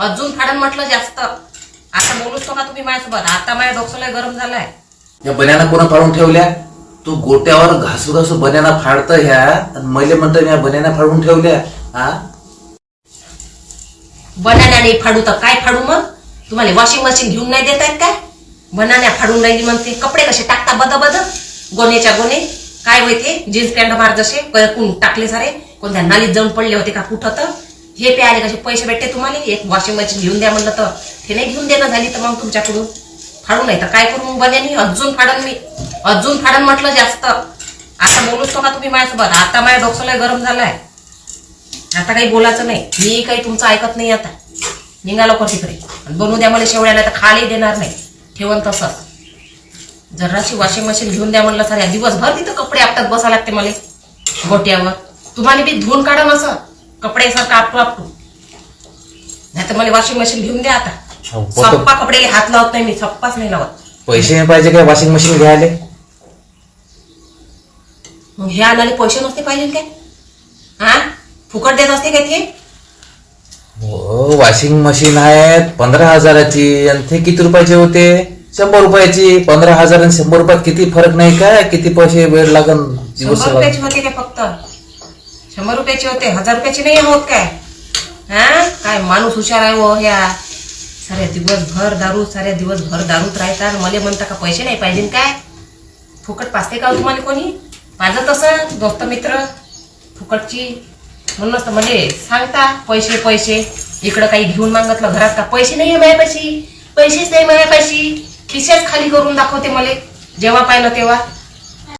अजून फाडण म्हटलं जास्त. आता बोलूच नका तुम्ही माझ्यासोबत. आता माझ्या लय गरम झालाय. या बन्याना कोणा फाडून ठेवल्या? तू गोट्यावर घासू घासू बन्याना फाडत ह्या. आणि मले म्हणतं या बन्याना फाडून ठेवल्या. हा बनाण्याने फाडू तर काय फाडू मग? तुम्हाला वॉशिंग मशीन घेऊन नाही देत आहेत काय? बनाण्या फाडून राहिली म्हणते कपडे कसे टाकता बद बद गोण्याच्या गोणे. काय होते जीन्स पॅन्ट मार जसे. कोण टाकले सारे. कोणत्या नालीत जाऊन पडले होते का कुठं तर हे प्याले कसे पैसे भेटते तुम्हाला? एक वॉशिंग मशीन घेऊन द्या म्हणलं तर. ते नाही घेऊन देणं झाली तर मग तुमच्याकडून. फाडू नाही तर काय करू? मग बन्यानी अजून फाडन मी. अजून फाडन म्हटलं जास्त. आता बोलूच नका तुम्ही माझ्यासोबत. आता माझ्या डोक्याला गरम झालाय. आता काही बोलायचं नाही. मी काही तुमचं ऐकत नाही आता. निघा लवकर तिकडे. बनू बनवू द्या मला शेवड्याला तर खाली देणार नाही. ठेवण तसंच. जराशी वॉशिंग मशीन घेऊन द्या म्हणलं साऱ्या. दिवसभर तिथं कपडे आपटात बसा लागते मला. गोट्यावर. तुम्हाला बी धुवून काढा असं कपडे सारखं आपटू आपटू नाही तर मला वॉशिंग मशीन घेऊन द्या आता. पोतं- सप्पा कपडे हात लावत नाही मी सप्पाच नाही लावत. पैसे नाही पाहिजे काय वॉशिंग मशीन घ्यायला? मग हे आणाले पैसे नसते पाहिजे काय? हा फुकट देत असते काय ते? हो वॉशिंग मशीन आहे पंधरा हजाराची. आणि ते किती रुपयाचे होते? शंभर रुपयाची. पंधरा हजार आणि शंभर रुपयात किती फरक नाही काय? किती पैसे वेळ लागन दिवस शंभर रुपयाची होते काय फक्त? शंभर रुपयाची होते हजार रुपयाची नाही होत काय? हा? काय माणूस हुशार आहे हो ह्या साऱ्या दिवसभर दारू साऱ्या दिवसभर दारूत राहतात. मला म्हणता का पैसे नाही पाहिजे काय? फुकट पाचते का हो तुम्हाला कोणी? माझं तसं दोस्त मित्र फुकटची. म्हणूनच तर म्हणजे सांगता पैसे पैसे. इकडं काही घेऊन मागतलं घरात का? पैसे नाही आहे माझ्यापाशी. पैसेच नाही माझ्यापाशी. खिशाच खाली करून दाखवते मला. जेव्हा पाहिलं तेव्हा.